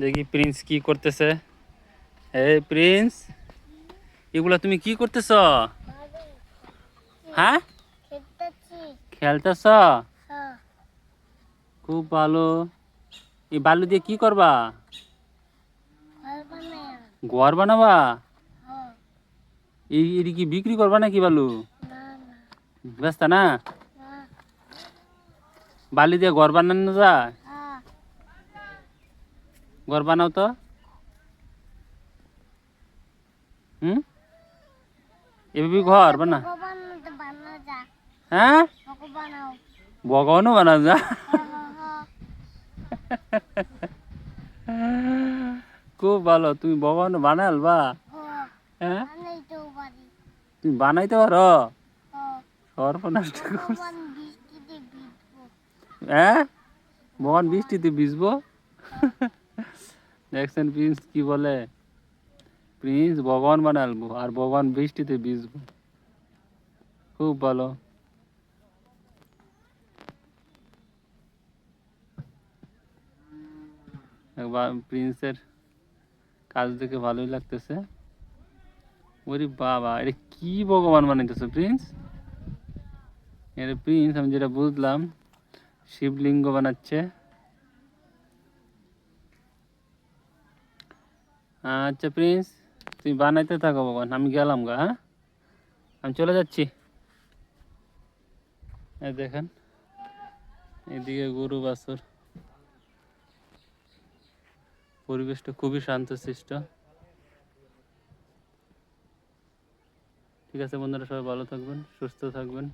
দেখি প্রিন্স কি করতেছে। এই প্রিন্স এগুলা তুমি কি করতেছ? হ্যাঁ? খেলতেছ? খুব ভালো। এই বালু দিয়ে কি করবা? ঘর বানাবা? এই এটি কি বিক্রি করবা নাকি বালু? ব্যস্ত না? বালি দিয়ে ঘর বানানো যায়? ঘর বানাও তো। হুম? এভাবে ঘর বানা। হ্যাঁ? ভগবানাও বানাও যা। খুব ভালো, তুমি ভগবান বানালবা হ্যাঁ হ্যাঁ? তুমি বানাইতে পারো। ভিজবো হ্যাঁ? ভগবান বৃষ্টিতে ভিজবো। দেখছেন প্রিন্স কি বলে? প্রিন্স ভগবান বানালবো আর ভগবান বৃষ্টিতে ভিজবো। খুব ভালো। প্রিন্সের কাজ দেখে ভালোই লাগতেছে। ওরে বাবা, এটা কি ভগবান বানাইতেছে প্রিন্স? এটা প্রিন্স, আমি যেটা বুঝলাম, শিবলিঙ্গ বানাচ্ছে। আচ্ছা প্রিন্স, তুমি বানাইতে থাকো ভগবান, আমি গেলাম গা হ্যাঁ? আমি চলে যাচ্ছি। এই দেখেন, এদিকে গরু বাছুর। পরিবেশটা খুবই শান্তশিষ্ট। ঠিক আছে বন্ধুরা, সবাই ভালো থাকবেন, সুস্থ থাকবেন।